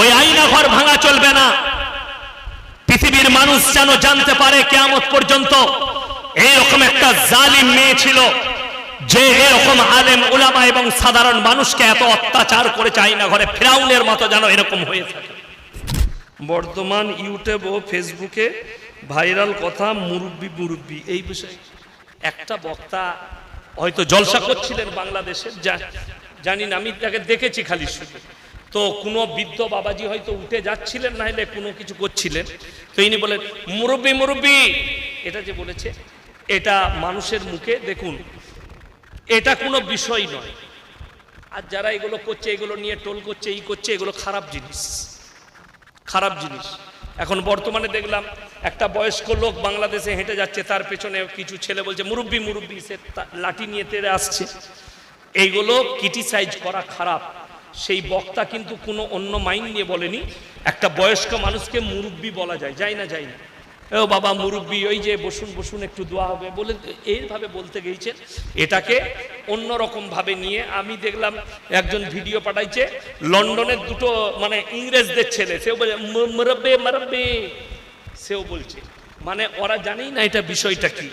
ওই আইনা ঘর ভাঙা চলবে না। পৃথিবীর মানুষ যেন জানতে পারে কেয়ামত পর্যন্ত এইরকম একটা জালিম মেয়ে ছিল যে এরকম আলেম ওলামা এবং সাধারণ মানুষকে এত অত্যাচার করেছে আইনা ঘরে ফেরাউনের মতো যেন এরকম হয়ে থাকে। বর্তমান ইউটিউব ও ফেসবুকে ভাইরাল কথা, মুরব্বি মুরব্বি এই বিষয়ে। একটা বক্তা হয়তো জলসা করছিলেন বাংলাদেশের জানি না, আমি তাকে দেখেছি খালি শুধু। তো কোনো বৃদ্ধ বাবাজি হয়তো উঠে যাচ্ছিলেন না হলে কোনো কিছু করছিলেন। তো ইনি বলেন, মুরব্বি মুরব্বি! এটা যে বলেছে, এটা মানুষের মুখে দেখুন, এটা কোনো বিষয় নয়। আর যারা এগুলো করছে, এগুলো নিয়ে টোল করছে, এই করছে, এগুলো খারাপ জিনিস। খারাপ জিনিস। এখন বর্তমানে দেখলাম, একটা বয়স্ক লোক বাংলাদেশে হেঁটে যাচ্ছে, তার পেছনে কিছু ছেলে বলছে, মুরব্বি মুরব্বি! সে লাঠি নিয়ে তেড়ে আসছে। এইগুলো ক্রিটিসাইজ করা খারাপ। সেই বক্তা কিন্তু কোনো অন্য মাইন্ড নিয়ে বলেনি। একটা বয়স্ক মানুষকে মুরব্বি বলা যায় যাই না যাই না। ও বাবা, মুরব্বি, ওই যে বসুন বসুন, একটু দোয়া হবে বলে এইভাবে বলতে গিয়েছেন। এটাকে অন্যরকম ভাবে নিয়ে আমি দেখলাম একজন ভিডিও পাঠাইছে, লন্ডনের দুটো মানে ইংরেজদের ছেলে, সেও বলে, "ম- মুরব্বি মুরব্বি। সেও বলছে মানে ওরা জানেই না এটা বিষয়টা কি?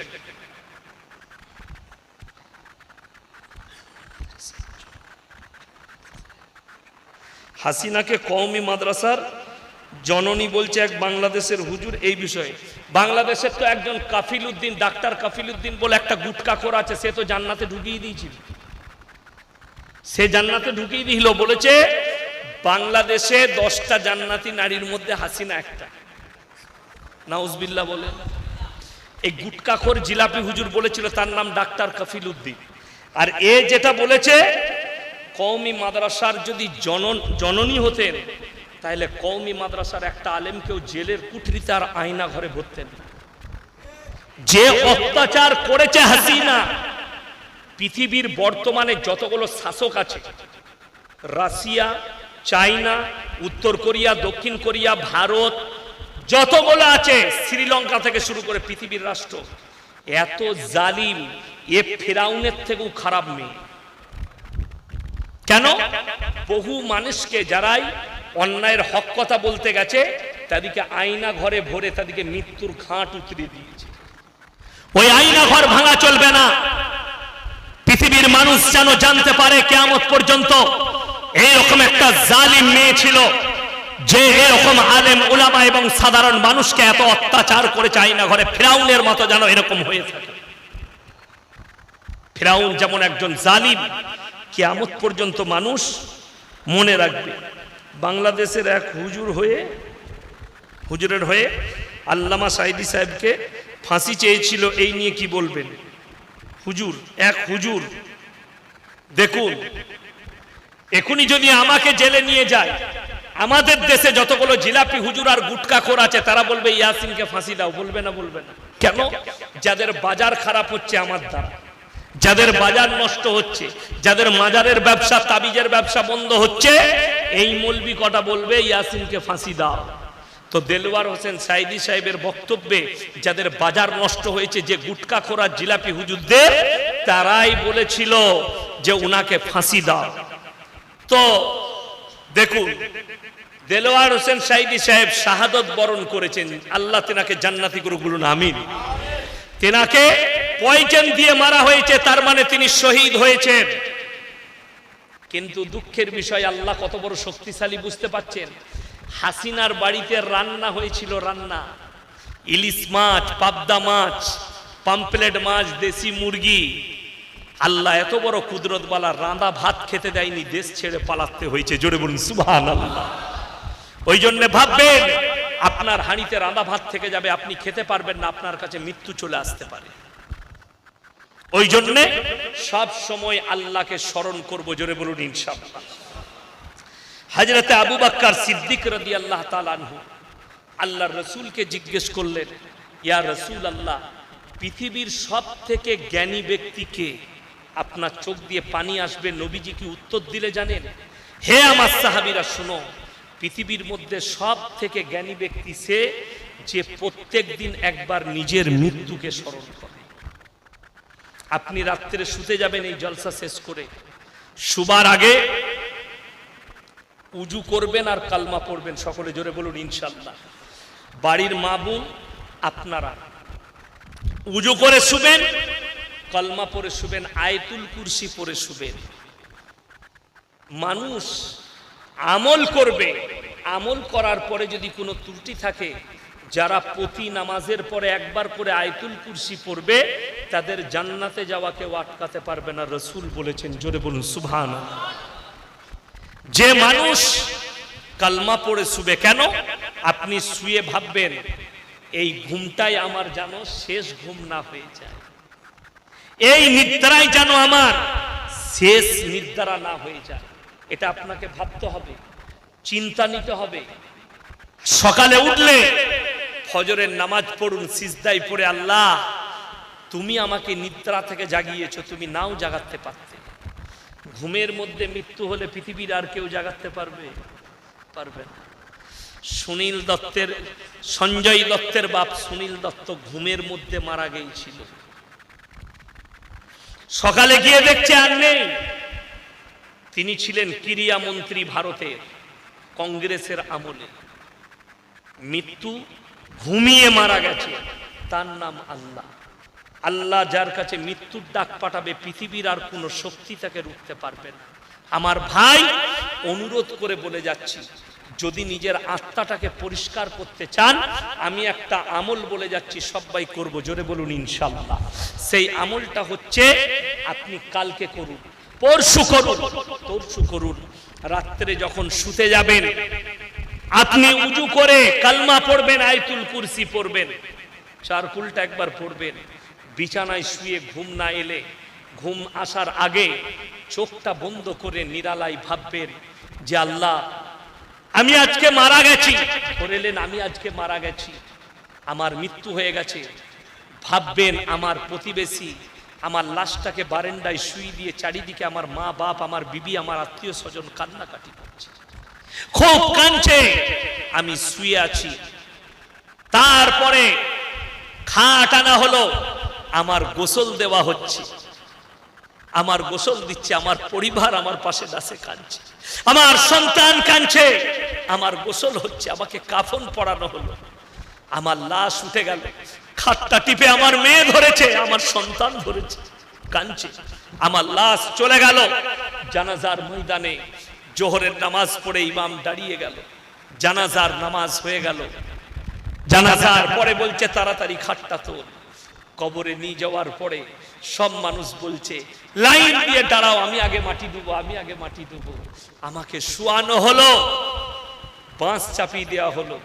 হাসিনাকে কওমি মাদ্রাসার জননী বলছে এক বাংলাদেশের হুজুর এই বিষয়ে। বাংলাদেশের তো একজন কাফিল উদ্দিন ডাক্তার কাফিল উদ্দিন বলে একটা গুটকা করা আছে, সে তো জান্নাতে ঢুকিয়ে দিয়েছিল। সে জান্নাতে ঢুকিয়ে দিল, বলেছে, বাংলাদেশে দশটা জান্নাতি নারীর মধ্যে হাসিনা একটা। নাউজবিল্লা বলে এই গুটকাখোর জিলাপি হুজুর বলেছিল, তার নাম ডাক্তার কাফিল উদ্দিন আর এ যেটা বলেছে কওমি মাদ্রাসার যদি জনন, জননী হতেন তাহলে কওমি মাদ্রাসার একটা আলেমকেও জেলের কুঠরিতে আর আয়না ঘরে ভরতেন। যে অত্যাচার করেছে হাসিনা, পৃথিবীর বর্তমানে যতগুলো শাসক আছে, রাশিয়া, চাইনা, উত্তর কোরিয়া, দক্ষিণ কোরিয়া, ভারত, যতগুলো আছে, শ্রীলঙ্কা থেকে শুরু করে পৃথিবীর রাষ্ট্র, এত জালিম, এ ফেরাউনের থেকেও খারাপ মেয়ে। কেন? বহু মানুষকে যারাই অন্যায়ের হক কথা বলতে গেছে, তাদেরকে আয়না ঘরে ভরে তাদেরকে মৃত্যুর ঘাট উতরে দিয়েছে। ওই আয়না ঘর ভাঙা চলবে না। পৃথিবীর মানুষ যেন জানতে পারে কেয়ামত পর্যন্ত এইরকম একটা জালিম মেয়ে ছিল, যে এরকম আলেম ওলামা এবং সাধারণ মানুষকে এত অত্যাচার করেছে আয়না ঘরে। ফেরাউনের মতো যেন এরকম হয়ে থাকে। ফেরাউন যেমন একজন জালিম কেয়ামত পর্যন্ত মানুষ মনে রাখবে। বাংলাদেশের এক হুজুর হয়ে, হুজুরের হয়ে আল্লামা সাইদি সাহেবকে ফাঁসি চেয়েছিল, এই নিয়ে কি বলবেন? হুজুর, এক হুজুর, দেখুন এখনই যদি আমাকে জেলে নিয়ে যায়, আমাদের দেশে যতগুলো জিলাপি হুজুর আর গুটকা খোর আছে, তারা বলবে, ইয়াসিনকে ফাঁসি দাও, বলবে না বলবে না। কেন? যাদের বাজার খারাপ হচ্ছে আমার দ্বারা। যাদের বাজার নষ্ট হচ্ছে, যাদের মাজারের ব্যবসা, তাবিজের ব্যবসা বন্ধ হচ্ছে, এই মলবি কটা বলবে, ইয়াসিনকে ফাঁসি দাও। তো দেলওয়ার হোসেন সাইদি সাহেবের বক্তব্যে যাদের বাজার নষ্ট হয়েছে, যে গুটকা খোরা জিলাপি হুজুরদের, তারাই বলেছিল যে উনাকে ফাঁসি দাও। তো দেখুন দেলোয়ার হোসেন সাইদি সাহেব শাহাদত বরণ করেছেন, আল্লাহ তেনাকে জান্নাতি করে বলুন আমিন। তেনাকে পয়জন দিয়ে মারা হয়েছে, তার মানে তিনি শহীদ হয়েছেন। কিন্তু দুঃখের বিষয়, আল্লাহ কত বড় শক্তিশালী বুঝতে পাচ্ছেন হাসিনার বাড়িতে রান্না হয়েছিল রান্না। ইলিশ মাছ, পাবদা মাছ, পাম্পলেট মাছ, দেশি মুরগি। আল্লাহ এত বড় কুদরতওয়ালা রাঁধা ভাত খেতে দেয়নি, দেশ ছেড়ে পালাতে হয়েছে। জোরে বলুন সুবহান আল্লাহ ওই জন্য ভাববেন, আপনার হাঁড়িতে রাঁধা ভাত থেকে যাবে, আপনি খেতে পারবেন না, আপনার কাছে মৃত্যু চলে আসতে পারে। ওই জন্যে সব সময় আল্লাহকে স্মরণ করব, জোরে বলুন ইনশাআল্লাহ। হাজরতে আবু বাক্কার সিদ্দিক রদি আল্লাহ তালানহু আল্লাহ রসুলকে জিজ্ঞেস করলেন, ইয়া রসুল আল্লাহ পৃথিবীর সব থেকে জ্ঞানী ব্যক্তিকে আপনার চোখ দিয়ে পানি আসবে, নবীজি কি উত্তর দিলে জানেন? হে আমার সাহাবিরা, শুনো, পৃথিবীর মধ্যে সব থেকে জ্ঞানী ব্যক্তি সে যে প্রত্যেক দিন একবার নিজের মৃত্যুকে স্মরণ করে। আপনি রাত্রে শুতে যাবেন এই জলসা শেষ করে। শুবার আগে উজু করবেন আর কালমা পড়বেন, সকলে জোরে বলুন ইনশাল্লাহ বাড়ির মা বোন, আপনারা উজু করে শুবেন, কলমা পরে শুবেন, আয়তুল কুরসি পরে শুবেন। মানুষ আমল করবে, আমল করার পরে যদি কোনো ত্রুটি থাকে যারা প্রতি নামাজের পরে একবার করে আয়তুল কুরসি পড়বে, তাদের জান্নাতে যাওয়া কেউ আটকাতে পারবে না, রসুল বলেছেন, জোরে বলুন সুভান যে মানুষ কালমা পড়ে শুবে কেন? আপনি শুয়ে ভাববেন, এই ঘুমটাই আমার যেন শেষ ঘুম না হয়ে যায়। এই নিদ্রাই যেন আমার শেষ নিদ্রা না হয়ে যায়। এটা আপনাকে ভাবতে হবে, চিন্তা নিতে হবে। সকালে উঠলে ফজরের নামাজ পড়ুন সিজদাই পড়ে আল্লাহ, তুমি আমাকে নিদ্রা থেকে জাগিয়েছ, তুমি নাও জাগাতে পারতে। ঘুমের মধ্যে মৃত্যু হলে পৃথিবীর আর কেউ জাগাতে পারবে? পারবে না। সুনীল দত্তের, সঞ্জয় দত্তের বাপ সুনীল দত্ত ঘুমের মধ্যে মারা গিয়েছিল। সকালে গিয়ে দেখছে আর নেই। তিনি ছিলেন ক্রিয়া মন্ত্রী ভারতের, কংগ্রেসের আমলে। মৃত্যু ঘুমিয়ে মারা গেছে। তার নাম আল্লাহ। আল্লাহ যার কাছে মৃত্যুর ডাক পাঠাবে, পৃথিবীর আর কোনো শক্তি তাকে রুখতে পারবে না। আমার ভাই অনুরোধ করে বলে যাচ্ছি, যদি নিজের আত্মাটাকে পরিষ্কার করতে চান, আমি একটা আমল বলে যাচ্ছি, সবাই করব, জোরে বলুন ইনশাল্লাহ সেই আমলটা হচ্ছে, আপনি কালকে করুন, পরশু করুন পরশু করুন, রাত্রে যখন শুতে যাবেন আপনি উজু করে কালমা পড়বেন, আয়তুল কুরসি পড়বেন চার কুলটা একবার পড়বেন, বিছানায় শুয়ে ঘুম না এলে, ঘুম আসার আগে চোখটা বন্ধ করে নিরালাই ভাববেন যে আল্লাহ, আমি আজকে মারা গেছি। বলেলেন আমি আজকে মারা গেছি। আমার মৃত্যু হয়ে গেছে। ভাববেন আমার প্রতিবেশী আমার লাশটাকে বারেন্ডায় শুই দিয়ে চারিদিকে আমার মা বাপ আমার বিবি, আমার আত্মীয় স্বজন কান্নাকাটি করছে। খুব কাঁদছে। আমি শুয়ে আছি। তারপরে খাট আনা হলো, আমার গোসল দেওয়া হচ্ছে। আমার গোসল দিচ্ছে, আমার পরিবার আমার পাশে দাসে কাঁদছে। আমার সন্তান কাঁদছে, আমার গোসল হচ্ছে, আমাকে কাফন পরানো হলো। আমার লাশ উঠে গেল। খাটটা টিপে আমার মেয়ে ধরেছে, আমার সন্তান ধরেছে, কাঁদছে। আমার লাশ চলে গেল। জানাজার ময়দানে জোহরের নামাজ পড়ে ইমাম দাঁড়িয়ে গেল। জানাজার নামাজ হয়ে গেল। জানাজার পরে বলছে, তাড়াতাড়ি খাটটা তোল। কবরে নিয়ে যাওয়ার পরে সব মানুষ বলছে, লাইন দিয়ে দাঁড়াও, আমি আগে মাটি দেবো আমি আগে মাটি দেবো আমাকে শোয়ানো হলো, বাঁশ চাপিয়ে দেওয়া হলো।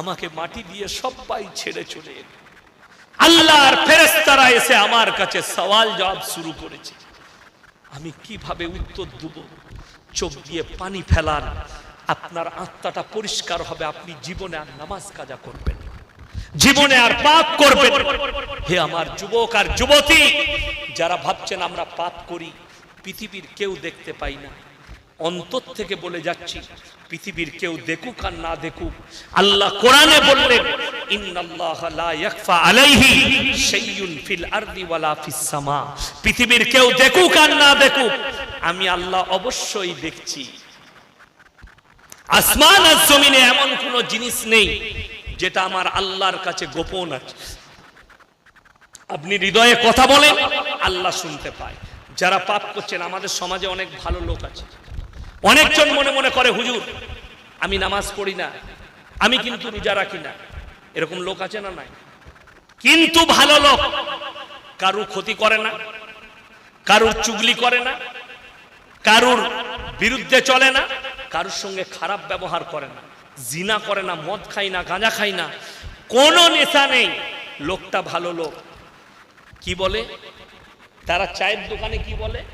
আমাকে মাটি দিয়ে সবাই ছেড়ে চলে এলো। আল্লাহর ফেরেস্তারা এসে আমার কাছে সওয়াল জবাব শুরু করেছে। আমি কীভাবে উত্তর দেব? চোখ দিয়ে পানি ফেলান। আপনার আত্মাটা পরিষ্কার হবে, আপনি জীবনে আর নামাজ কাজা করবেন জীবনে আর পাপ করবেন হে আমার যুবক আর যুবতী, যারা ভাবছেন আমরা পাপ করি, পৃথিবীর কেউ দেখতে পাই না। অন্তর থেকে বলে যাচ্ছি, পৃথিবীর কেউ দেখুক আর না দেখুক, আল্লাহ কোরআনে বললেন পৃথিবীর কেউ দেখুক আর না দেখুক, আমি আল্লাহ অবশ্যই দেখছি। আসমান আর জমিনে এমন কোন জিনিস নেই যেটা আমার আল্লাহর কাছে গোপন আছে। আপনি হৃদয়ে কথা বলেন, আল্লাহ শুনতে পায়। যারা পাপ করছেন, আমাদের সমাজে অনেক ভালো লোক আছে। অনেকজন মনে মনে করে, হুজুর, আমি নামাজ পড়ি না, আমি কিন্তু রোজা রাখি না। এরকম লোক আছে না নাই? কিন্তু ভালো লোক, কারুর ক্ষতি করে না, কারুর চুগলি করে না, কারুর বিরুদ্ধে চলে না, কারুর সঙ্গে খারাপ ব্যবহার করে না, জিনা করে না, মদ খাই না, গাঁজা খাই না। কোনো নেশা নেই। লোকটা ভালো লোক। কি বলে? তারা চায়ের দোকানে কি বলে?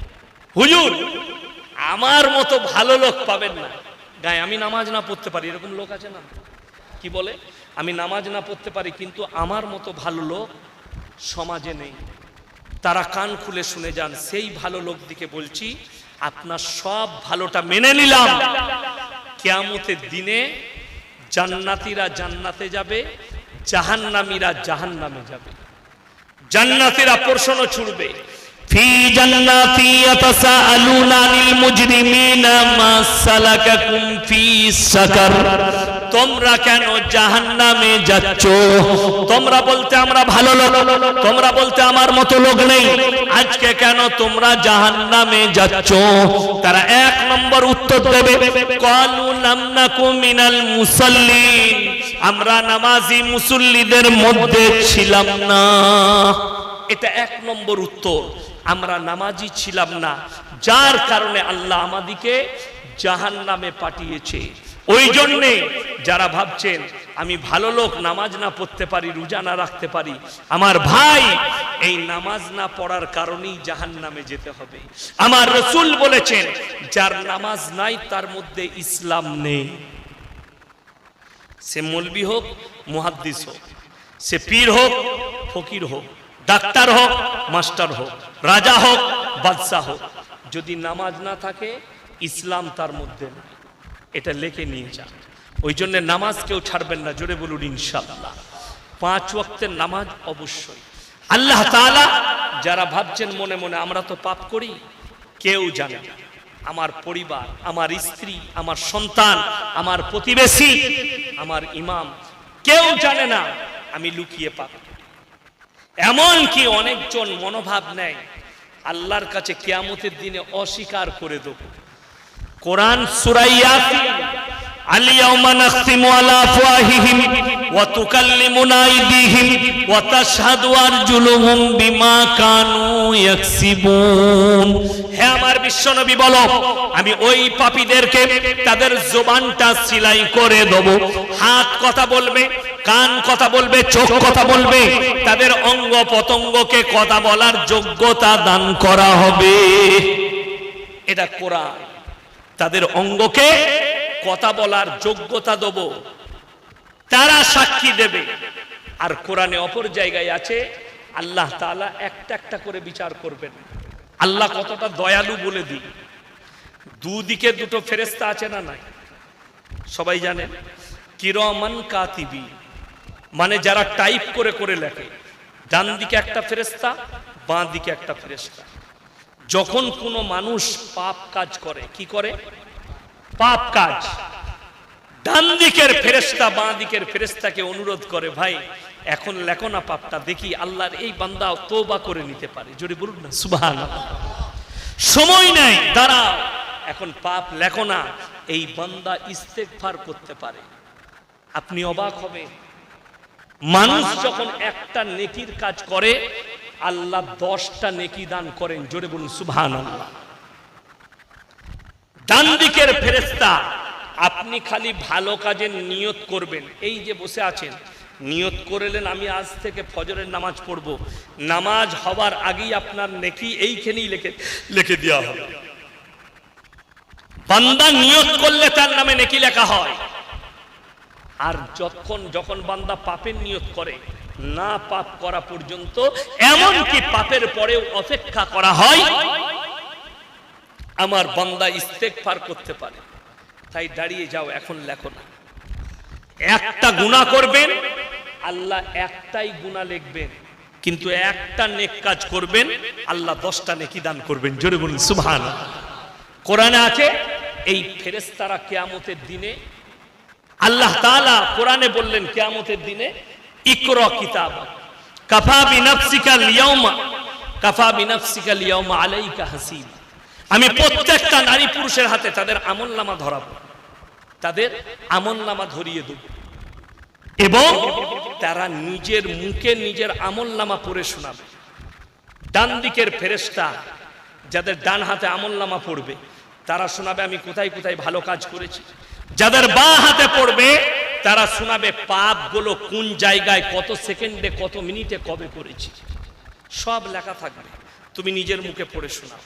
হুজুর আমার মতো ভালো লোক পাবেন না। গায়ে আমি নামাজ না পড়তে পারি, এরকম লোক আছে না? কি বলে? আমি নামাজ না পড়তে পারি, কিন্তু আমার মতো ভালো লোক সমাজে নেই। তারা কান খুলে শুনে যান, সেই ভালো লোক দিকে বলছি, আপনার সব ভালোটা মেনে নিলাম। কেয়ামতের দিনে জান্নাতিরা জান্নাতে যাবে, জাহান্নামীরা জাহান্নামে যাবে। জান্নাতিরা প্রশ্ন ছুড়বে। في جنات يتساءلون عن المجرمين ما سلككم في سقر তোমরা কেন জাহান্নামে যাচ্ছ তোমরা বলতে আমরা ভালো লোক তোমরা বলতে আমার মতো লোক নেই আজকে কেন তোমরা জাহান্নামে যাচ্ছ তারা এক নম্বর উত্তর দেবে কালু লামনাকু মিনাল মুসাল্লিন আমরা নামাজি মুসল্লিদের মধ্যে ছিলাম না এটা এক নম্বর উত্তর আমরা নামাজি ছিলাম না। যার কারণে আল্লাহ আমাদিকে জাহান নামে পাঠিয়েছে। ওই জন্যে যারা ভাবছেন, আমি ভালো লোক, নামাজ না পড়তে পারি, রোজা না রাখতে পারি, আমার ভাই এই নামাজ না পড়ার কারণেই জাহান নামে যেতে হবে। আমার রসুল বলেছেন, যার নামাজ নাই তার মধ্যে ইসলাম নেই। সে মলবি হোক, মুহাদ্দিস হোক, সে পীর হোক, ফকির হোক, ডাক্তার হোক, মাস্টার হোক রাজা হোক, বাদশাহ হোক, যদি নামাজ না থাকে, ইসলাম তার মধ্যে এটা লেখে নিয়ে যান। ওই জন্য নামাজ কেউ ছাড়বেন না, জোরে বলুন ইনশাল্লাহ পাঁচ ওয়াক্তের নামাজ অবশ্যই। আল্লাহ তাআলা যারা ভাবছেন মনে মনে, আমরা তো পাপ করি, কেউ জানে না। আমার পরিবার, আমার স্ত্রী, আমার সন্তান, আমার প্রতিবেশী, আমার ইমাম, কেউ জানে না, আমি লুকিয়ে পাপ করি। এমনকি অনেকজন মনোভাব নেয় আল্লাহর কাছে কিয়ামতের দিনে অস্বীকার করে দেব কোরআন সুরাইয়াসিন اليوم نختم على أفواههم وتكلمنا أيديهم وتشهد أرجلهم بما كانوا يكسبون হে আমার বিশ্বনবী বলো আমি ওই পাপীদেরকে তাদের জোবানটা সিলাই করে দেব হাত কথা বলবে কান কথা বলবে, চোখ কথা বলবে, তাদের অঙ্গ পতঙ্গকে কথা বলার যোগ্যতা দান করা হবে। এটা কোরআন। তাদের অঙ্গকে কথা বলার যোগ্যতা দেব। তারা সাক্ষী দেবে। আর কোরআনে অপর জায়গায় আছে, আল্লাহ তাআলা একটা একটা করে বিচার করবেন। আল্লাহ কতটা দয়ালু বলে দিই। দুদিকে দুটো ফেরেস্তা আছে না নাই? সবাই জানেন? কিরমান কাতিবি। মানে যারা টাইপ করে করে লেখে। ডান দিকে একটা ফেরেস্তা বাঁ দিকে একটা ফেরেস্তা যখন কোনো মানুষ পাপ কাজ করে, কি করে? পাপ কাজ। ডান দিকের ফেরেস্তা বাঁ দিকের ফেরেস্তাকে অনুরোধ করে, ভাই, এখন লেখো না পাপটা, দেখি আল্লাহর এই বান্দা তোবা করে নিতে পারে। জোরে বলুন না সুবহান সময় নাই, দাঁড়াও। এখন পাপ লেখো না, এই বান্দা ইস্তেগফার করতে পারে। আপনি অবাক হবে মানুষ যখন একটা নেকির কাজ করে আল্লাহ দশটা নেকি দান করেন জোরে বলুন আল্লাহ ডান দিকের ফেরেস্তা আপনি খালি ভালো কাজের নিয়ত করবেন। এই যে বসে আছেন নিয়ত করলেন আমি আজ থেকে ফজরের নামাজ পড়ব। নামাজ হওয়ার আগেই আপনার নেকি এইখানেই লেখে লিখে দেওয়া হবে। বান্দা নিয়ত করলে তার নামে নেকি লেখা হয়। আর যখন যখন বান্দা পাপের নিয়ত করে, না পাপ করা পর্যন্ত, এমনকি পাপের পরেও অপেক্ষা করা হয়, আমার বান্দা ইস্তেকফার করতে পারে। তাই দাঁড়িয়ে যাও, এখন লেখো না। একটা গুণা করবেন, আল্লাহ একটাই গুণা লিখবেন, কিন্তু একটা নেক কাজ করবেন, আল্লাহ দশটা নেকি দান করবেন। জোরে বলুন সুবহান কোরআনে আছে, এই ফেরেস্তারা কেয়ামতের দিনে আল্লাহ তালা কোরআনে বললেন, কেয়ামতের দিনে ইকরা কিতাব, কাফা বিনাফসিকা লিয়াউমা কাফা বিনাফসিকা লিয়াউমা আলাইকা হাসিব। আমি প্রত্যেকটা নারী পুরুষের হাতে তাদের আমল নামা ধরাবো, তাদের আমল নামা ধরিয়ে দেব। এবং তারা নিজের মুখে নিজের আমল নামা পড়ে শোনাবে। ডান দিকের ফেরেস্তা যাদের ডান হাতে আমল নামা পড়বে, তারা শোনাবে, আমি কোথায় কোথায় ভালো কাজ করেছি যাদের বা হাতে পড়বে, তারা শোনাবে পাপ পাপগুলো কোন জায়গায়, কত সেকেন্ডে, কত মিনিটে, কবে করেছি। সব লেখা থাকবে। তুমি নিজের মুখে পড়ে শোনাও।